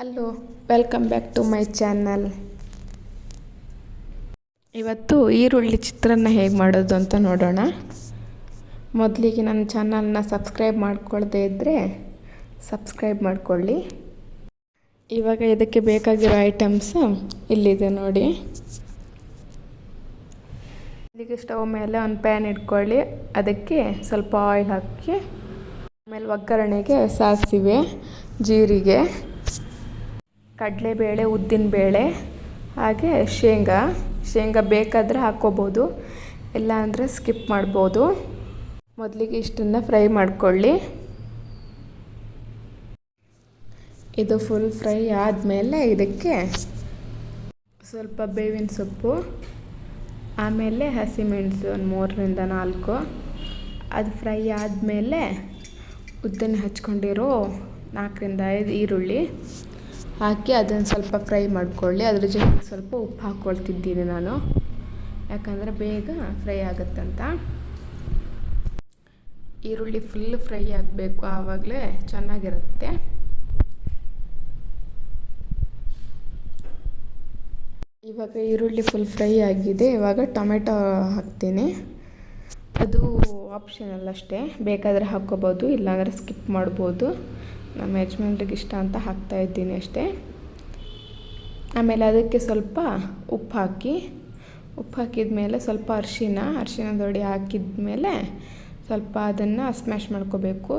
Hello welcome back to my channel ಇವತ್ತು ಈರುಳ್ಳಿ ಚಿತ್ರಾನ್ನ ಹೇಗೆ ಮಾಡೋದು ಅಂತ ನೋಡೋಣ. ಮೊದಲಿಗೆ ನನ್ನ ಚಾನಲ್ನ ಸಬ್ಸ್ಕ್ರೈಬ್ ಮಾಡ್ಕೊಳ್ಳದೇ ಇದ್ದರೆ ಸಬ್ಸ್ಕ್ರೈಬ್ ಮಾಡಿಕೊಳ್ಳಿ. ಇವಾಗ ಇದಕ್ಕೆ ಬೇಕಾಗಿರೋ ಐಟಮ್ಸ್ ಇಲ್ಲಿದೆ ನೋಡಿ. ಇಲ್ಲಿಗೆ ಸ್ಟವ್ ಮೇಲೆ ಒಂದು ಪ್ಯಾನ್ ಇಟ್ಕೊಳ್ಳಿ. ಅದಕ್ಕೆ ಸ್ವಲ್ಪ ಆಯಿಲ್ ಹಾಕಿ, ಆಮೇಲೆ ಒಗ್ಗರಣೆಗೆ ಸಾಸಿವೆ, ಜೀರಿಗೆ ಕಡಲೆಬೇಳೆ ಉದ್ದಿನಬೇಳೆ ಹಾಗೆ ಶೇಂಗಾ. ಶೇಂಗಾ ಬೇಕಾದರೆ ಹಾಕ್ಕೋಬೋದು, ಇಲ್ಲ ಅಂದರೆ ಸ್ಕಿಪ್ ಮಾಡ್ಬೋದು. ಮೊದಲಿಗೆ ಇಷ್ಟನ್ನು ಫ್ರೈ ಮಾಡಿಕೊಳ್ಳಿ. ಇದು ಫುಲ್ ಫ್ರೈ ಆದಮೇಲೆ ಇದಕ್ಕೆ ಸ್ವಲ್ಪ ಬೇವಿನ ಸೊಪ್ಪು, ಆಮೇಲೆ ಹಸಿಮೆಣಸು ಒಂದು ಮೂರರಿಂದ ನಾಲ್ಕು. ಅದು ಫ್ರೈ ಆದಮೇಲೆ ಉದ್ದನ್ನು ಹಚ್ಕೊಂಡಿರೋ ನಾಲ್ಕರಿಂದ ಐದು ಈರುಳ್ಳಿ. ಹಾಕಿ ಅದನ್ನು ಸ್ವಲ್ಪ ಫ್ರೈ ಮಾಡ್ಕೊಳ್ಳಿ. ಅದ್ರ ಜೊತೆಗೆ ಸ್ವಲ್ಪ ಉಪ್ಪು ಹಾಕ್ಕೊಳ್ತಿದ್ದೀನಿ ನಾನು. ಯಾಕಂದರೆ ಬೇಗ ಫ್ರೈ ಆಗುತ್ತಂತ. ಈರುಳ್ಳಿ ಫುಲ್ ಫ್ರೈ ಆಗಬೇಕು ಆವಾಗಲೇ ಚೆನ್ನಾಗಿರುತ್ತೆ. ಇವಾಗ ಈರುಳ್ಳಿ ಫುಲ್ ಫ್ರೈ ಆಗಿದೆ. ಇವಾಗ ಟೊಮೆಟೊ ಹಾಕ್ತೀನಿ. ಅದು ಆಪ್ಷನಲ್ ಅಷ್ಟೇ. ಬೇಕಾದರೆ ಹಾಕ್ಕೋಬೋದು, ಇಲ್ಲಾಂದರೆ ಸ್ಕಿಪ್ ಮಾಡ್ಬೋದು. ನಮ್ಮ ಯಜಮಾನ್ರಿಗೆ ಇಷ್ಟ ಅಂತ ಹಾಕ್ತಾ ಇದ್ದೀನಿ ಅಷ್ಟೇ. ಆಮೇಲೆ ಅದಕ್ಕೆ ಸ್ವಲ್ಪ ಉಪ್ಪು ಹಾಕಿ, ಉಪ್ಪು ಹಾಕಿದ ಮೇಲೆ ಸ್ವಲ್ಪ ಅರಿಶಿನ ಅರಿಶಿನದ ಹುಡಿ ಹಾಕಿದ ಮೇಲೆ ಸ್ವಲ್ಪ ಅದನ್ನು ಸ್ಮ್ಯಾಶ್ ಮಾಡ್ಕೋಬೇಕು.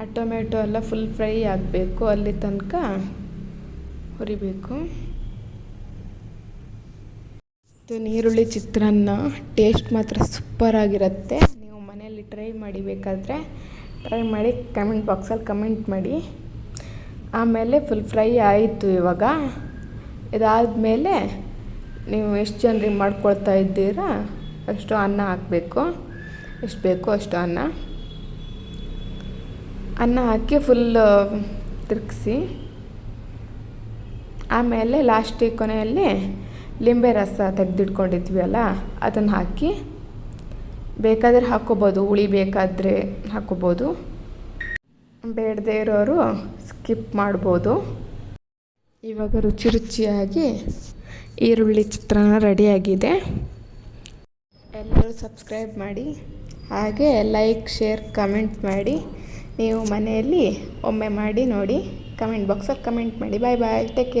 ಆ ಟೊಮೆಟೊ ಎಲ್ಲ ಫುಲ್ ಫ್ರೈ ಆಗಬೇಕು, ಅಲ್ಲಿ ತನಕ ಹುರಿಬೇಕು. ಇದು ನೀರುಳ್ಳಿ ಚಿತ್ರಾನ್ನ ಟೇಸ್ಟ್ ಮಾತ್ರ ಸೂಪರಾಗಿರುತ್ತೆ ನೀವು ಮನೆಯಲ್ಲಿ ಟ್ರೈ ಮಾಡಿ ಬೇಕಾದರೆ ಟ್ರೈ ಮಾಡಿ ಕಮೆಂಟ್ ಬಾಕ್ಸಲ್ಲಿ ಕಮೆಂಟ್ ಮಾಡಿ. ಆಮೇಲೆ ಫುಲ್ ಫ್ರೈ ಆಯಿತು ಇವಾಗ. ಇದಾದಮೇಲೆ ನೀವು ಎಷ್ಟು ಜನರಿಗೆ ಮಾಡ್ಕೊಳ್ತಾ ಇದ್ದೀರಾ? ಅಷ್ಟು ಅನ್ನ ಹಾಕಬೇಕು. ಎಷ್ಟು ಬೇಕೋ ಅಷ್ಟು ಅನ್ನ. ಅನ್ನ ಹಾಕಿ ಫುಲ್ ತಿರುಗಿಸಿ. ಆಮೇಲೆ ಲಾಸ್ಟಿಗೆ ಕೊನೆಯಲ್ಲಿ ಲಿಂಬೆ ರಸ ತೆಗೆದಿಟ್ಕೊಂಡಿದ್ವಿ ಅಲ್ಲ, ಅದನ್ನು ಹಾಕಿ. ಬೇಕಾದರೆ ಹಾಕ್ಕೋಬೋದು, ಹುಳಿ ಬೇಕಾದರೆ ಹಾಕ್ಕೋಬೋದು. ಬೇಡದೇ ಇರೋರು ಸ್ಕಿಪ್ ಮಾಡ್ಬೋದು. ಇವಾಗ ರುಚಿ ರುಚಿಯಾಗಿ ಈರುಳ್ಳಿ ಚಿತ್ರಾನ್ನ ರೆಡಿಯಾಗಿದೆ ಎಲ್ಲರೂ ಸಬ್ಸ್ಕ್ರೈಬ್ ಮಾಡಿ, ಹಾಗೆ ಲೈಕ್ ಶೇರ್ ಕಮೆಂಟ್ ಮಾಡಿ. ನೀವು ಮನೆಯಲ್ಲಿ ಒಮ್ಮೆ ಮಾಡಿ ನೋಡಿ ಕಮೆಂಟ್ ಬಾಕ್ಸಲ್ಲಿ ಕಮೆಂಟ್ ಮಾಡಿ. ಬಾಯ್ ಬಾಯ್ ಟೇಕ್ ಕೇರ್